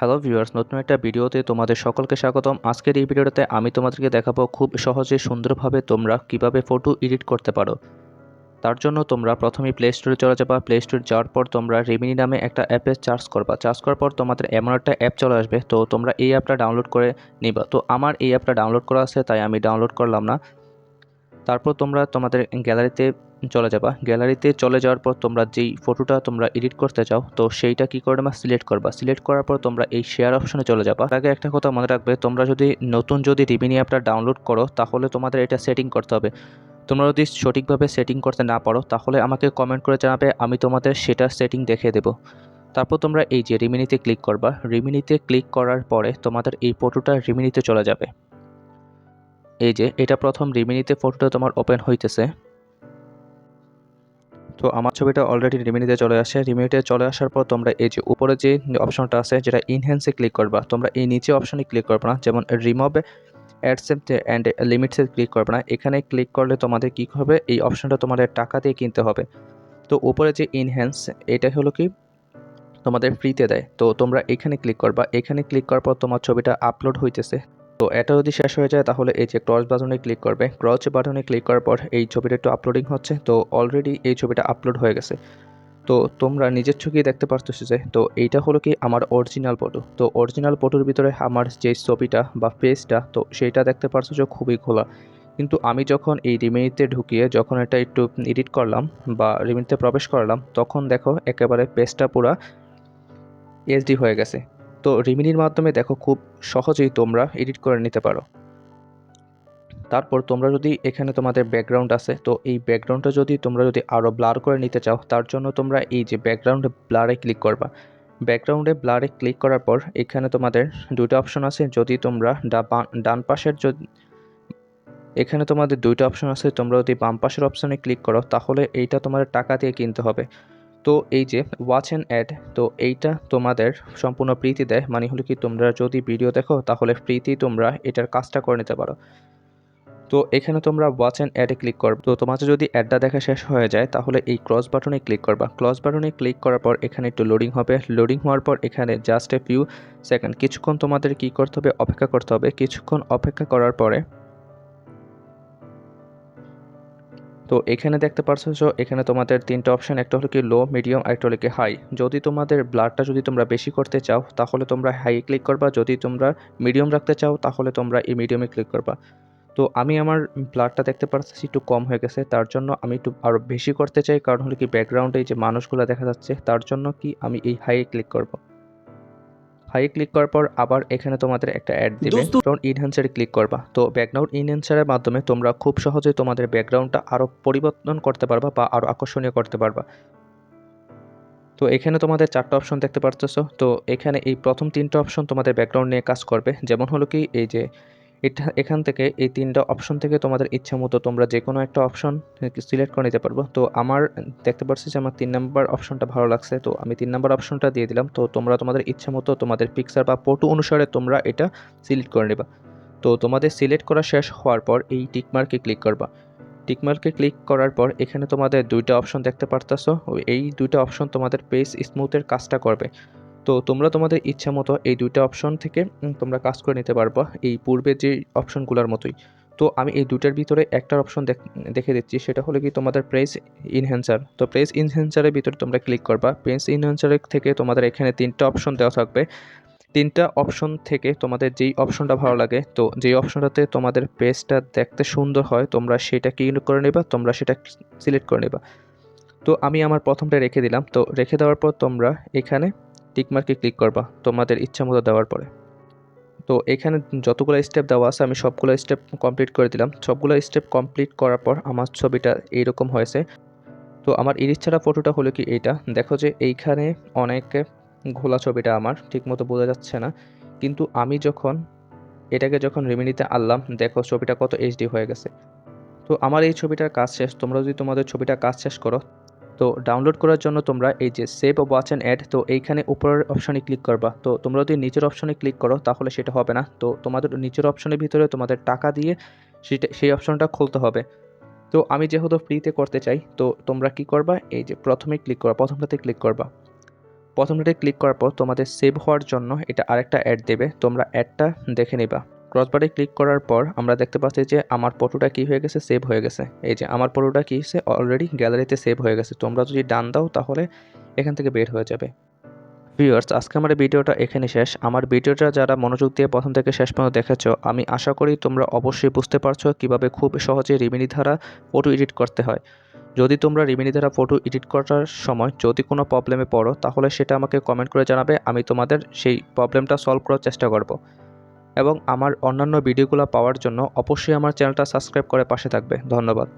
Hello viewers নতুন একটা ভিডিওতে তোমাদের সকলকে স্বাগতম। আজকের এই ভিডিওটাতে আমি তোমাদেরকে দেখাবো খুব সহজে সুন্দরভাবে তোমরা কীভাবে ফটো এডিট করতে পারো। তার জন্য তোমরা প্রথমে প্লে স্টোরে চলে যাবা। প্লে স্টোরে যাওয়ার পর তোমরা রেমিনি নামে একটা অ্যাপে চার্জ করবা। চার্জ করার পর তোমাদের এমন একটা অ্যাপ চলে আসবে। তো তোমরা এই অ্যাপটা ডাউনলোড করে নিবা। তো আমার এই অ্যাপটা ডাউনলোড করা আছে, তাই আমি ডাউনলোড করলাম না। তারপর তোমরা তোমাদের গ্যালারিতে চলে যাবা। গ্যালারিতে চলে যাওয়ার পর তোমরা যেই ফটোটা তোমরা এডিট করতে চাও, তো সেইটা কী করবা? সিলেক্ট করবা। সিলেক্ট করার পর তোমরা এই শেয়ার অপশনে চলে যাবা। আগে একটা কথা মনে রাখবে, তোমরা যদি নতুন যদি রিমিনি অ্যাপটা ডাউনলোড করো, তাহলে তোমাদের এটা সেটিং করতে হবে। তোমরা যদি সঠিকভাবে সেটিং করতে না পারো, তাহলে আমাকে কমেন্ট করে জানাবে, আমি তোমাদের সেটা সেটিং দেখিয়ে দেবো। তারপর তোমরা এই যে রিমিনিতে ক্লিক করবা। রিমিনিতে ক্লিক করার পরে তোমাদের এই ফটোটা রিমিনিতে চলে যাবে। এই যে, এটা প্রথম রিমিনিতে ফটোটা তোমার ওপেন হইতেছে। তো আমার ছবিটা অলরেডি রিমিনিতে চলে আসে। রিমিনিতে চলে আসার পর তোমরা এই যে উপরে যে অপশনটা আছে, যেটা ইনহ্যান্সে ক্লিক করবা, তোমরা এই নিচে অপশনে ক্লিক করবে না। যেমন রিমভ অ্যাডসেপ্ট অ্যান্ড লিমিটসে ক্লিক করবে না। এখানে ক্লিক করলে তোমাদের কী হবে? এই অপশনটা তোমাদের টাকা দিয়ে কিনতে হবে। তো উপরে যে ইনহ্যান্স এটা হলো কি? তোমাদের ফ্রিতে দেয়। তো তোমরা এখানে ক্লিক করবা। এখানে ক্লিক করার পর তোমার ছবিটা আপলোড হইতেছে। তো এটা যদি শেষ হয়ে যায়, তাহলে এই যে ক্রস বাটনে ক্লিক করবে। ক্রস বাটনে ক্লিক করার পর এই ছবিটা একটু আপলোডিং হচ্ছে। তো অলরেডি এই ছবিটা আপলোড হয়ে গেছে। তো তোমরা নিজের চোখেই দেখতে পারতেছো যে, তো এইটা হলো কি আমার অরিজিনাল ফটো তো অরিজিনাল ফটোর ভিতরে আমার যে ছবিটা বা ফেসটা তো সেইটা দেখতে পারছ যে খুবই খোলা কিন্তু আমি যখন এই রিমিনিতে ঢুকিয়ে যখন এটা একটু এডিট করলাম বা রিমিনিতে প্রবেশ করলাম, তখন দেখো একেবারে পেজটা পুরা এইচডি হয়ে গেছে। তো রিমিনির মাধ্যমে দেখো খুব সহজেই তোমরা এডিট করে নিতে পারো। তারপর তোমরা যদি এখানে তোমাদের ব্যাকগ্রাউন্ড আছে, তো এই ব্যাকগ্রাউন্ডটা যদি তোমরা যদি আরও ব্লার করে নিতে চাও, তার জন্য তোমরা এই যে ব্যাকগ্রাউন্ডে ব্লারে ক্লিক করবা। ব্যাকগ্রাউন্ডে ব্লারে ক্লিক করার পর এখানে তোমাদের দুটো অপশন আছে, যদি তোমরা ডান পাশের যদি এখানে তোমাদের দুইটা অপশন আছে, তোমরা যদি বাম পাশের অপশনে ক্লিক করো, তাহলে এইটা তোমাদের টাকা দিয়ে কিনতে হবে। তো এই যে ওয়াচ অ্যান্ড অ্যাড তো এইটা তোমাদের সম্পূর্ণ ফ্রিতে দেয়। মানে হলো কি, তোমরা যদি ভিডিও দেখো, তাহলে ফ্রিতেই তোমরা এটার কাজটা করে নিতে পারো। তো এখানে তোমরা ওয়াচ অ্যান্ড অ্যাডে ক্লিক করবে। তো তোমাদের যদি অ্যাডটা দেখা শেষ হয়ে যায়, তাহলে এই ক্রস বাটনে ক্লিক করবা। ক্রস বাটনে ক্লিক করার পর এখানে একটু লোডিং হবে। লোডিং হওয়ার পর এখানে জাস্ট এ ফিউ সেকেন্ড কিছুক্ষণ তোমাদের কি করতে হবে? অপেক্ষা করতে হবে। কিছুক্ষণ অপেক্ষা করার পরে তো এখানে দেখতে পারছ এখানে তোমাদের তিনটা অপশন একটা হলো কি লো মিডিয়াম আর একটা হলো কি হাই যদি তোমাদের ব্লাডটা যদি তোমরা বেশি করতে চাও, তাহলে তোমরা হাই ক্লিক করবা। যদি তোমরা মিডিয়াম রাখতে চাও, তাহলে তোমরা এই মিডিয়ামে ক্লিক করবা। তো আমি আমার ব্লাডটা দেখতে পাচ্ছি একটু কম হয়ে গেছে, তার জন্য আমি একটু আরও বেশি করতে চাই। কারণ হলো কি ব্যাকগ্রাউন্ডে যে মানুষগুলো দেখা যাচ্ছে, তার জন্য কি আমি এই হাই ক্লিক করব। হাই ক্লিক করার পর আবার এখানে তোমাদের একটা অ্যাড দিবে। ফ্রন্ট ইনহ্যান্সারে ক্লিক করবা। তো ব্যাকগ্রাউন্ড ইনহ্যান্সারের মাধ্যমে তোমরা খুব সহজেই তোমাদের ব্যাকগ্রাউন্ডটা আরও পরিবর্তন করতে পারবা বা আরও আকর্ষণীয় করতে পারবা। তো এখানে তোমাদের চারটা অপশন দেখতে পারতেছো। তো এখানে এই প্রথম তিনটা অপশন তোমাদের ব্যাকগ্রাউন্ড নিয়ে কাজ করবে। যেমন হলো কি এই যে এটা, এখান থেকে এই তিনটা অপশন থেকে তোমাদের ইচ্ছা মতো তোমরা যে কোনো একটা অপশন সিলেক্ট করে নিতে পারব। তো আমার, দেখতে পাচ্ছি যে আমার তিন নম্বর অপশনটা ভালো লাগছে। তো আমি তিন নম্বর অপশনটা দিয়ে দিলাম। তো তোমরা তোমাদের ইচ্ছা মতো তোমাদের পিকচার বা ফটো অনুসারে তোমরা এটা সিলেক্ট করে নেবা। তো তোমাদের সিলেক্ট করা শেষ হওয়ার পর এই টিকমার্কে ক্লিক করবা। টিকমার্কে ক্লিক করার পর এখানে তোমাদের দুইটা অপশন দেখতে পারতেছো। এই দুইটা অপশন তোমাদের পেজ স্মুথের কাজটা করবে। তো তোমরা তোমাদের ইচ্ছা মতো এই দুইটা অপশন থেকে তোমরা কাজ করে নিতে পারবা এই পূর্বে যে অপশনগুলোর মতোই। তো আমি এই দুটার ভিতরে একটার অপশন দেখে দিচ্ছি, সেটা হলো কি তোমাদের প্রেস ইনহ্যান্সার তো প্রেস ইনহ্যান্সারের ভিতরে তোমরা ক্লিক করবা। প্রেস ইনহ্যান্সারের থেকে তোমাদের এখানে তিনটা অপশন দেওয়া থাকবে। তিনটা অপশন থেকে তোমাদের যেই অপশনটা ভালো লাগে, তো যেই অপশনটাতে তোমাদের পেজটা দেখতে সুন্দর হয়, তোমরা সেটা কি করে নেবা, তোমরা সেটা সিলেক্ট করে নেবা। তো আমি আমার প্রথমটা রেখে দিলাম। তো রেখে দেওয়ার পর তোমরা এখানে টিকমার্কে ক্লিক করবা তোমাদের ইচ্ছা মতো দেওয়ার পরে। তো এখানে যতগুলো স্টেপ দেওয়া আছে, আমি সবগুলো স্টেপ কমপ্লিট করে দিলাম। সবগুলো স্টেপ কমপ্লিট করার পর আমার ছবিটা এইরকম হয়েছে। তো আমার ইরিশ ছাড়া ফটোটা হলো কি এইটা। দেখো যে এইখানে অনেকে ঘোলা ছবিটা আমার, ঠিকমতো বোঝা যাচ্ছে না। কিন্তু আমি যখন এটাকে যখন রেমিনিতে আনলাম, দেখো ছবিটা কত এইচডি হয়ে গেছে। তো আমার এই ছবিটার কাজ শেষ। তোমরা যদি তোমাদের ছবিটা কাজ শেষ করো তো ডাউনলোড করার জন্য তোমরা এই যে সেভ ওয়াচ অ্যান্ড অ্যাড তো এইখানে উপরের অপশনে ক্লিক করবা। তো তোমরা যদি নিচের অপশনে ক্লিক করো, তাহলে সেটা হবে না। তো তোমাদের নিচের অপশনের ভিতরে তোমাদের টাকা দিয়ে সেটা, সেই অপশনটা খুলতে হবে। তো আমি যেহেতু ফ্রিতে করতে চাই, তো তোমরা কি করবা? এই যে প্রথমে ক্লিক করবা, প্রথমটাতে ক্লিক করবা। প্রথমটাতে ক্লিক করার পর তোমাদের সেভ হওয়ার জন্য এটা আরেকটা অ্যাড দেবে। তোমরা অ্যাডটা দেখে নিবা। ক্রসবারে ক্লিক করার পর আমরা দেখতে পাচ্ছি যে আমার ফটোটা কি হয়ে গেছে? সেভ হয়ে গেছে। এই যে আমার ফটোটা কি হয়েছে অলরেডি গ্যালারিতে সেভ হয়ে গেছে। তোমরা যদি ডান দাও তাহলে এখান থেকে বের হয়ে যাবে। ভিউয়ার্স আজকে আমার ভিডিওটা এখানে শেষ। আমার ভিডিওটা যারা মনোযোগ দিয়ে প্রথম থেকে শেষ পর্যন্ত দেখেছ, আমি আশা করি তোমরা অবশ্যই বুঝতে পারছ কীভাবে খুব সহজে রিমিনি ধারা ফটো এডিট করতে হয়। যদি তোমরা রিমিনি ধারা ফটো এডিট করার সময় যদি কোনো প্রবলেমে পড়ো, তাহলে সেটা আমাকে কমেন্ট করে জানাবে। আমি তোমাদের সেই প্রবলেমটা সলভ করার চেষ্টা করব। এবং আমার অন্যান্য ভিডিওগুলো পাওয়ার জন্য অবশ্যই আমার চ্যানেলটা সাবস্ক্রাইব করে পাশে থাকবে। ধন্যবাদ।